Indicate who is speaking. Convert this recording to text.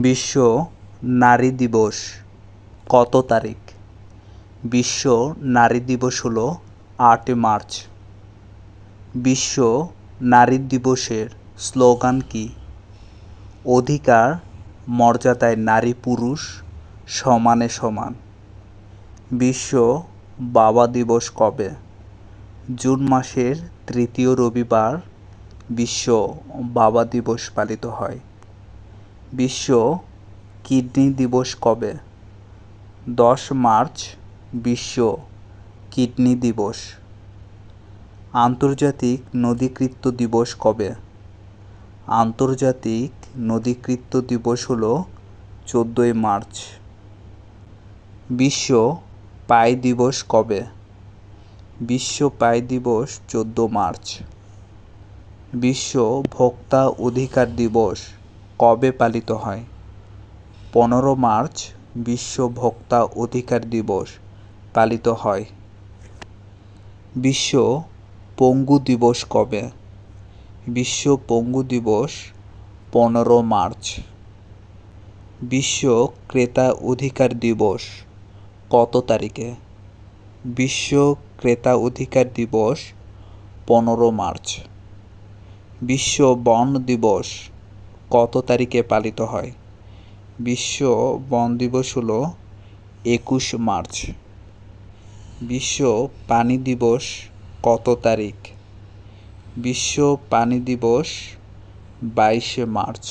Speaker 1: বিশ্ব নারী দিবস কত তারিখ? বিশ্ব নারী দিবস হলো আটই মার্চ। বিশ্ব নারী দিবসের স্লোগান কি? অধিকার, মর্যাদায় নারী পুরুষ সমানে সমান। বিশ্ব বাবা দিবস কবে? জুন মাসের তৃতীয় রবিবার বিশ্ব বাবা দিবস পালিত হয়। বিশ্ব কিডনি দিবস কবে? দশ মার্চ বিশ্ব কিডনি দিবস। আন্তর্জাতিক নদীকৃত্য দিবস কবে? আন্তর্জাতিক নদীকৃত্য দিবস হলো চোদ্দোই মার্চ। বিশ্ব পাই দিবস কবে? বিশ্ব পাই দিবস চোদ্দ মার্চ। বিশ্ব ভোক্তা অধিকার দিবস কবে পালিত হয়? পনেরো মার্চ বিশ্ব ভোক্তা অধিকার দিবস পালিত হয়। বিশ্ব পঙ্গু দিবস কবে? বিশ্ব পঙ্গু দিবস পনেরো মার্চ। বিশ্ব ক্রেতা অধিকার দিবস কত তারিখে? বিশ্ব ক্রেতা অধিকার দিবস পনেরো মার্চ। বিশ্ব বন দিবস কত তারিখে পালিত হয়? বিশ্ব বন দিবস হলো একুশ মার্চ। বিশ্ব পানি দিবস কত তারিখ? বিশ্ব পানি দিবস বাইশে মার্চ।